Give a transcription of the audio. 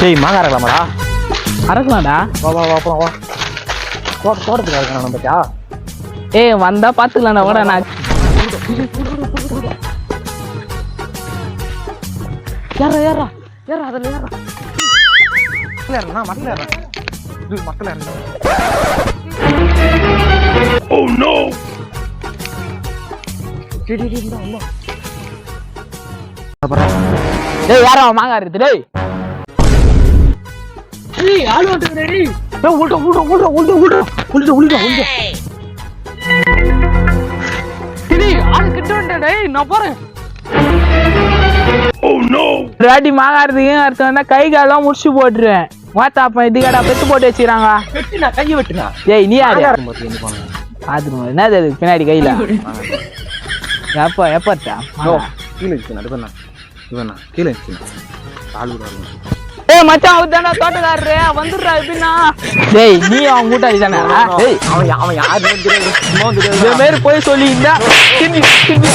டேய் மாங்காய் அறக்கலாமாடா அறக்கலாம்டா வா வா வா அப்புறம் வா. தோட்ட தோட்டத்துக்கு அறக்கணும் நம்ம பத்தியா? ஏய் வந்தா பாத்துக்கலாம்டா கூட நான் ஏறா ஏறா ஏறா அதில் ஏறா. மட்டில் ஏறா மட்டில் ஏறா இது மட்டில் ஏறா ஓ நோ டேய் யாரா மாங்காய் இருக்குது டேய். ஏய் ஆளு வந்துடுறே டேய் ஏய் உள்டா உள்டா உள்டா உள்டா உள்டா. உள்டா உள்டா உள்டா. டேய் ஆளு கிட்ட வந்துட்டேன் டேய் நான் போறேன். ஒரு வாட்டி மாங்காய் இருக்கு அர்த்தம் வந்தா கை காலெல்லாம் முடிச்சு போட்டுருவேன். வாத்தாப்ப இதுக்கடா பெத்து போட்டு வச்சுக்கிறாங்க. வெட்டுனா கையை வெட்டுனா? ஏய் நீ யாரு? என்னது அது? பின்னாடி கையில? எப்போ எப்பத்தா ஓ கீழே கீழே ஆளு ஏய் மச்சான் அவர் தானே தோட்டக்காரரு. வந்துடுறா எப்படின்னா? டேய் நீ அவன் கூட்டாளி தானே டேய். அவன் அவன் இதே தெரியாது மாதிரி போய் சொல்லி இருந்தா தின்னி தின்னி.